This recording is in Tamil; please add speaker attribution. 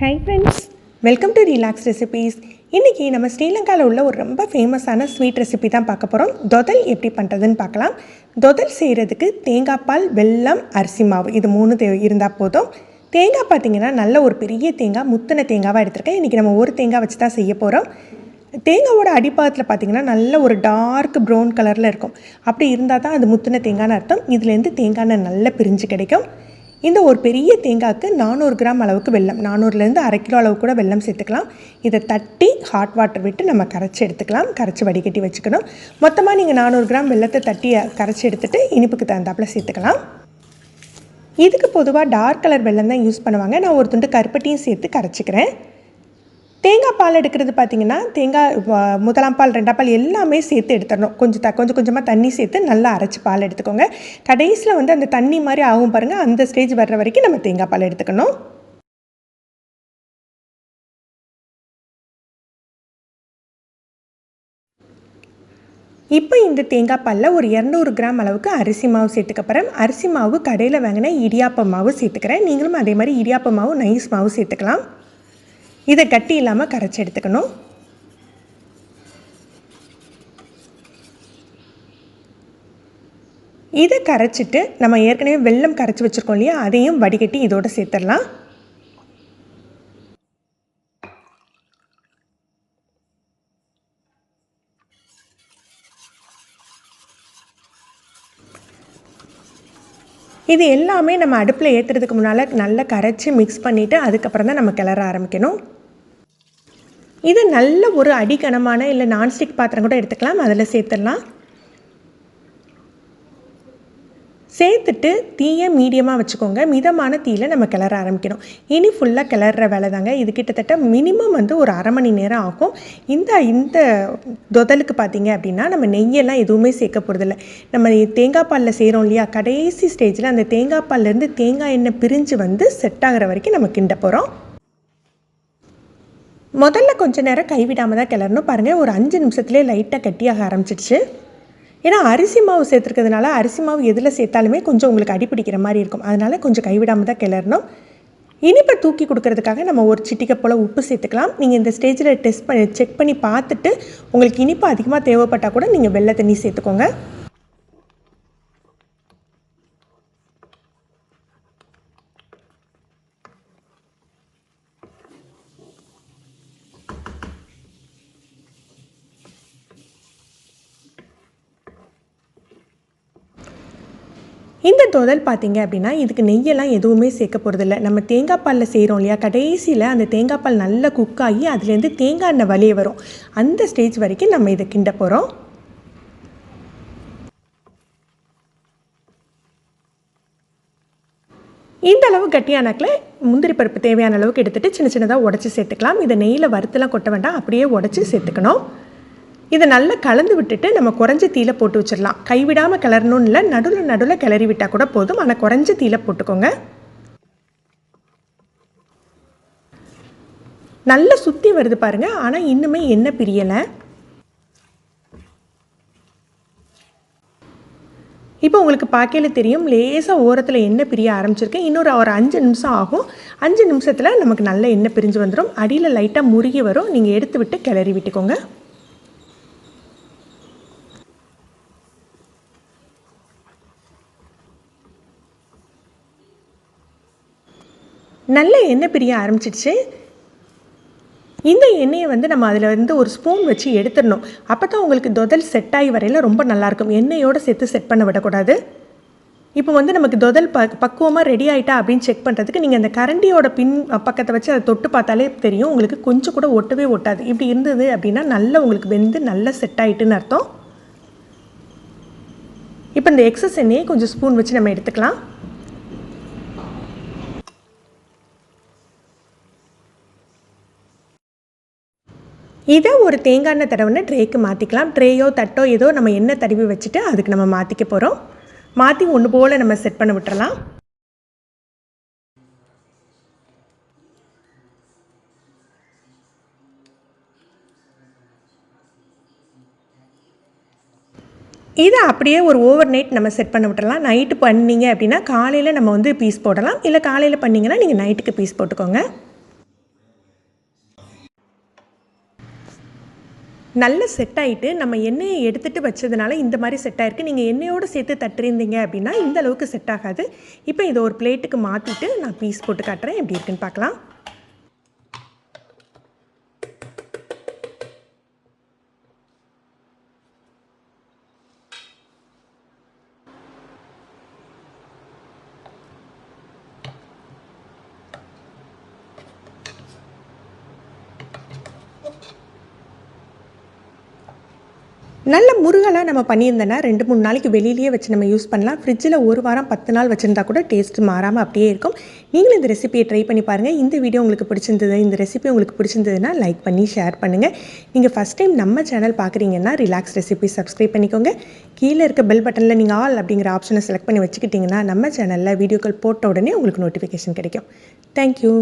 Speaker 1: Hi friends welcome to relax recipes இன்றைக்கி நம்ம ஸ்ரீலங்காவில் உள்ள ஒரு ரொம்ப ஃபேமஸான ஸ்வீட் ரெசிபி தான் பார்க்க போகிறோம் தொதல் எப்படி பண்ணுறதுன்னு பார்க்கலாம். தொதல் செய்கிறதுக்கு தேங்காய் பால் வெல்லம் அரிசி மாவு இது மூணு தே இருந்தால் போதும். தேங்காய் பார்த்தீங்கன்னா நல்ல ஒரு பெரிய தேங்காய் முத்தின தேங்காவாக எடுத்திருக்கேன். இன்றைக்கி நம்ம ஒரு தேங்காய் வச்சு தான் செய்ய போகிறோம் தேங்காவோட அடிப்பாகத்தில் பார்த்தீங்கன்னா நல்ல ஒரு டார்க் ப்ரௌன் கலரில் இருக்கும். அப்படி இருந்தால் தான் அது முத்தின தேங்காய்னு அர்த்தம். இதுலேருந்து தேங்காய் நல்லா பிரிஞ்சு கிடைக்கும். இந்த ஒரு பெரிய தேங்காய்க்கு நானூறு கிராம் அளவுக்கு வெல்லம் நானூறுலேருந்து அரை கிலோ அளவு கூட வெல்லம் சேர்த்துக்கலாம். இதை தட்டி ஹாட் வாட்டர் விட்டு நம்ம கரைச்சி எடுத்துக்கலாம். கரைச்சி வடிகட்டி வச்சுக்கணும். மொத்தமாக நீங்கள் நானூறு கிராம் வெல்லத்தை தட்டி கரைச்சி எடுத்துகிட்டு இனிப்புக்கு தகுந்தாப்பில் சேர்த்துக்கலாம். இதுக்கு பொதுவாக டார்க் கலர் வெல்லம் தான் யூஸ் பண்ணுவாங்க. நான் ஒரு துண்டு கருப்பட்டியும் சேர்த்து கரைச்சிக்கிறேன். தேங்காய் பால் எடுக்கிறது பார்த்தீங்கன்னா தேங்காய் முதலாம் பால் ரெண்டாம் பால் எல்லாமே சேர்த்து எடுத்துடணும். கொஞ்சம் த கொஞ்சம் கொஞ்சமாக தண்ணி சேர்த்து நல்லா அரைச்சி பால் எடுத்துக்கோங்க. கடைசியில் வந்து அந்த தண்ணி மாதிரி ஆகும் பாருங்கள் அந்த ஸ்டேஜ் வர்ற வரைக்கும் நம்ம தேங்காய் பால் எடுத்துக்கணும். இப்போ இந்த தேங்காய் பாலில் ஒரு இரநூறு கிராம் அளவுக்கு அரிசி மாவு சேர்த்துக்கப்புறம் அரிசி மாவு கடையில் வாங்கின இடியாப்ப மாவு சேர்த்துக்கிறேன். நீங்களும் அதே மாதிரி இடியாப்ப மாவு நைஸ் மாவு சேர்த்துக்கலாம். இதை கட்டி இல்லாமல் கரைச்சி எடுத்துக்கணும். இதை கரைச்சிட்டு நம்ம ஏற்கனவே வெள்ளம் கரைச்சி வச்சுருக்கோம் இல்லையா? அதையும் வடிகட்டி இதோடு சேர்த்துடலாம். இது எல்லாமே நம்ம அடுப்பில் ஏற்றுறதுக்கு முன்னால் நல்லா கரைச்சி மிக்ஸ் பண்ணிவிட்டு அதுக்கப்புறம் தான் நம்ம கிளற ஆரம்பிக்கணும். இது நல்ல ஒரு அடிக்கனமான இல்லை நான்ஸ்டிக் பாத்திரம் கூட எடுத்துக்கலாம். அதில் சேர்த்துடலாம். சேர்த்துட்டு தீயை மீடியமாக வச்சுக்கோங்க. மிதமான தீயில் நம்ம கிளற ஆரம்பிக்கணும். இனி ஃபுல்லாக கிளற வேலை தாங்க. இது கிட்டத்தட்ட மினிமம் வந்து ஒரு அரை மணி நேரம் ஆகும். இந்த இந்த தொதலுக்கு பார்த்தீங்க அப்படின்னா நம்ம நெய்யெல்லாம் எதுவுமே சேர்க்க போகிறதில்ல நம்ம தேங்காய் பாலில் செய்கிறோம் இல்லையா? கடைசி ஸ்டேஜில் அந்த தேங்காய் பால்லேருந்து தேங்காய் எண்ணெய் பிரிஞ்சு வந்து செட் ஆகிற வரைக்கும் நம்ம கிண்ட போகிறோம் முதல்ல கொஞ்ச நேரம் கைவிடாமல் தான் கிளறணும். பாருங்கள் ஒரு அஞ்சு நிமிஷத்துலேயே லைட்டாக கட்டியாக ஆரம்பிச்சிடுச்சு. ஏன்னா அரிசி மாவு சேர்த்துருக்கிறதுனால அரிசி மாவு எதில் சேர்த்தாலுமே கொஞ்சம் உங்களுக்கு அடிப்பிடிக்கிற மாதிரி இருக்கும். அதனால் கொஞ்சம் கைவிடாமல் தான் கிளறணும். இனிப்பை தூக்கி கொடுக்கறதுக்காக நம்ம ஒரு சிட்டிக்கை போல் உப்பு சேர்த்துக்கலாம். நீங்கள் இந்த ஸ்டேஜில் டெஸ்ட் பண்ணி செக் பண்ணி பார்த்துட்டு உங்களுக்கு இனிப்பு அதிகமாக தேவைப்பட்டால் கூட நீங்கள் வெள்ளை தண்ணி சேர்த்துக்கோங்க. இந்த தொதல் பார்த்தீங்க அப்படின்னா இதுக்கு நெய்யெல்லாம் எதுவுமே சேர்க்க போகிறதில்ல நம்ம தேங்காய் பாலில் செய்கிறோம் இல்லையா? கடைசியில் அந்த தேங்காய் பால் நல்லா குக் ஆகி அதுலேருந்து தேங்காய் எண்ணெய் வலிய வரும். அந்த ஸ்டேஜ் வரைக்கும் நம்ம இதை கிண்ட போகிறோம் இந்த அளவு கட்டியானாக்கில் முந்திரி பருப்பு தேவையான அளவுக்கு எடுத்துகிட்டு சின்ன சின்னதாக உடச்சி சேர்த்துக்கலாம். இதை நெய்யில் வறுத்துலாம் கொட்ட வேண்டாம். அப்படியே உடச்சி சேர்த்துக்கணும். இதை நல்லா கலந்து விட்டுட்டு நம்ம குறைஞ்ச தீல போட்டு வச்சிடலாம். கைவிடாமல் கிளறணும்னு இல்லை நடுவில் நடுவில் கிளறி விட்டால் கூட போதும். ஆனால் குறைஞ்ச தீல போட்டுக்கோங்க. நல்லா சுற்றி வருது பாருங்கள் ஆனால் இன்னுமே என்ன பிரியலை. இப்போ உங்களுக்கு பார்க்கையில் தெரியும். லேசாக ஓரத்தில் எண்ணெய் பிரிய ஆரம்பிச்சிருக்கேன் இன்னொரு ஒரு அஞ்சு நிமிஷம் ஆகும். அஞ்சு நிமிஷத்தில் நமக்கு நல்ல எண்ணெய் பிரிஞ்சு வந்துடும் அடியில் லைட்டாக முருகி வரும். நீங்கள் எடுத்து விட்டு கிளறி விட்டுக்கோங்க. நல்ல எண்ணெய் பிரிய ஆரம்பிச்சிடுச்சு. இந்த எண்ணெயை வந்து நம்ம அதில் வந்து ஒரு ஸ்பூன் வச்சு எடுத்துடணும். அப்போ தான் உங்களுக்கு தொதல் செட் ஆகி வரையில் ரொம்ப நல்லாயிருக்கும் எண்ணெயோடு சேர்த்து செட் பண்ண விடக்கூடாது. இப்போ வந்து நமக்கு தொதல் ப பக்குவமாக ரெடி ஆகிட்டா அப்படின்னு செக் பண்ணுறதுக்கு நீங்கள் அந்த கரண்டியோட பின் பக்கத்தை வச்சு அதை தொட்டு பார்த்தாலே தெரியும். உங்களுக்கு கொஞ்சம் கூட ஒட்டவே ஒட்டாது. இப்படி இருந்தது அப்படின்னா நல்லா உங்களுக்கு வெந்து நல்லா செட் ஆகிட்டுன்னு அர்த்தம். இப்போ இந்த எக்ஸஸ் எண்ணெயை கொஞ்சம் ஸ்பூன் வச்சு நம்ம எடுத்துக்கலாம். இதை ஒரு தேங்காய் எண்ணெய் தடவுன்னு ட்ரேக்கு மாற்றிக்கலாம் ட்ரேயோ தட்டோ ஏதோ நம்ம எண்ணெய் தடவி வச்சுட்டு அதுக்கு நம்ம மாற்றிக்க போகிறோம் மாற்றி ஒன்று போல் நம்ம செட் பண்ண விட்டுறலாம். இதை அப்படியே ஒரு ஓவர் நைட் நம்ம செட் பண்ண விட்டுறலாம். நைட்டு பண்ணீங்க அப்படின்னா காலையில் நம்ம வந்து பீஸ் போடலாம். இல்லை காலையில் பண்ணிங்கன்னா நீங்கள் நைட்டுக்கு பீஸ் போட்டுக்கோங்க. நல்ல செட் ஆகிட்டு நம்ம எண்ணெயை எடுத்துகிட்டு வச்சதுனால இந்த மாதிரி செட் ஆகிருக்கு நீங்கள் எண்ணெயோடு சேர்த்து தட்டிருந்தீங்க அப்படின்னா இந்த அளவுக்கு செட் ஆகாது. இப்போ இதை ஒரு பிளேட்டுக்கு மாற்றிட்டு நான் பீஸ் போட்டு காட்டுறேன். எப்படி இருக்குன்னு பார்க்கலாம். நல்ல முருகலாக நம்ம பண்ணியிருந்தோன்னா ரெண்டு மூணு நாளைக்கு வெளியிலேயே வச்சு நம்ம யூஸ் பண்ணலாம். ஃப்ரிட்ஜில் ஒரு வாரம் பத்து நாள் வச்சுருந்தா கூட டேஸ்ட் மாறாமல் அப்படியே இருக்கும். நீங்களும் இந்த ரெசிபியை ட்ரை பண்ணி பாருங்கள் இந்த வீடியோ உங்களுக்கு பிடிச்சிருந்தது இந்த ரெசிபி உங்களுக்கு பிடிச்சிருந்ததுன்னா லைக் பண்ணி ஷேர் பண்ணுங்கள் நீங்கள் ஃபஸ்ட் டைம் நம்ம சேனல் பார்க்குறீங்கன்னா ரிலாக்ஸ் ரெசிபி சப்ஸ்கிரைப் பண்ணிக்கோங்க. கீழே இருக்க பெல் பட்டனில் நீங்கள் ஆல் அப்படிங்கிற ஆப்ஷனை செலக்ட் பண்ணி வச்சுக்கிட்டிங்கன்னா நம்ம சேனலில் வீடியோக்கள் போட்ட உடனே உங்களுக்கு நோட்டிஃபிகேஷன் கிடைக்கும். தேங்க்யூ